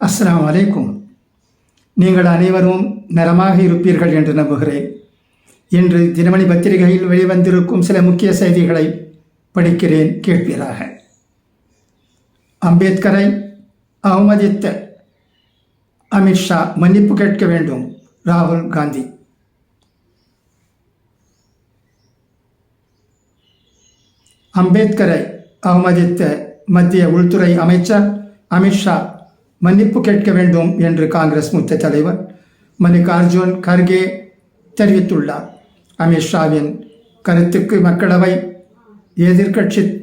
அஸ்லாம் வலைக்கும் நீங்கள் அனைவரும் நலமாக இருப்பீர்கள் என்று நம்புகிறேன். இன்று தினமணி பத்திரிகையில் வெளிவந்திருக்கும் சில முக்கிய செய்திகளை படிக்கிறேன் கேட்பீராக. அம்பேத்கரை அவமதித்த அமித்ஷா மன்னிப்பு கேட்க வேண்டும் ராகுல் காந்தி. அம்பேத்கரை அவமதித்த மத்திய உள்துறை அமைச்சர் அமித்ஷா மன்னிப்பு கேட்க வேண்டும் என்று காங்கிரஸ் மூத்த தலைவர் மல்லிகார்ஜுன் கர்கே தெரிவித்துள்ளார். அமித்ஷாவின் கருத்துக்கு மக்களவை எதிர்க்கட்சி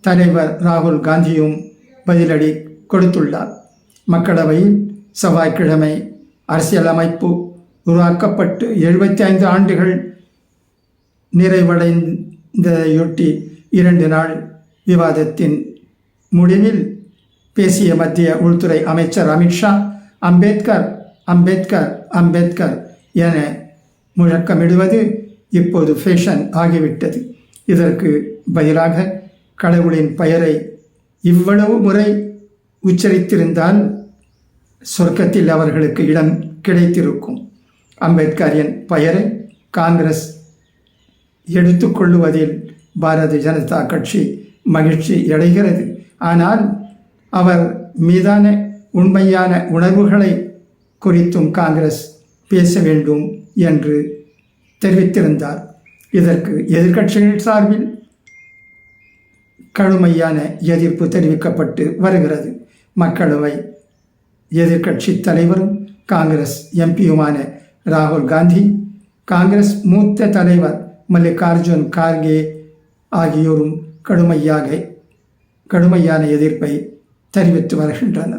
தலைவர் ராகுல் காந்தியும் பதிலடி கொடுத்துள்ளார். மக்களவையில் செவ்வாய்க்கிழமை அரசியலமைப்பு உருவாக்கப்பட்டு எழுபத்தி ஐந்து ஆண்டுகள் நிறைவடைந்ததையொட்டி இரண்டு நாள் விவாதத்தின் முடிவில் பேசிய மத்திய உள்துறை அமைச்சர் அமித்ஷா அம்பேத்கர் அம்பேத்கர் அம்பேத்கர் என முழக்கமிடுவது இப்போது ஃபேஷன் ஆகிவிட்டது. இதற்கு பதிலாக கடவுளின் பெயரை இவ்வளவு முறை உச்சரித்திருந்தால் சொர்க்கத்தில் அவர்களுக்கு இடம் கிடைத்திருக்கும். அம்பேத்கரின் பெயரை காங்கிரஸ் எடுத்துக்கொள்ளுவதில் பாரதிய ஜனதா கட்சி மகிழ்ச்சி அடைகிறது. ஆனால் அவர் மீதான உண்மையான உணர்வுகளை குறித்தும் காங்கிரஸ் பேச வேண்டும் என்று தெரிவித்திருந்தார். இதற்கு எதிர்க்கட்சிகள் சார்பில் கடுமையான எதிர்ப்பு தெரிவிக்கப்பட்டு வருகிறது. மக்களவை எதிர்க்கட்சி தலைவரும் காங்கிரஸ் எம்பியுமான ராகுல் காந்தி காங்கிரஸ் மூத்த தலைவர் மல்லிகார்ஜுன் கார்கே ஆகியோரும் கடுமையாக கடுமையான எதிர்ப்பை ചരിവെച്ച് പറയണ്ടെന്ന്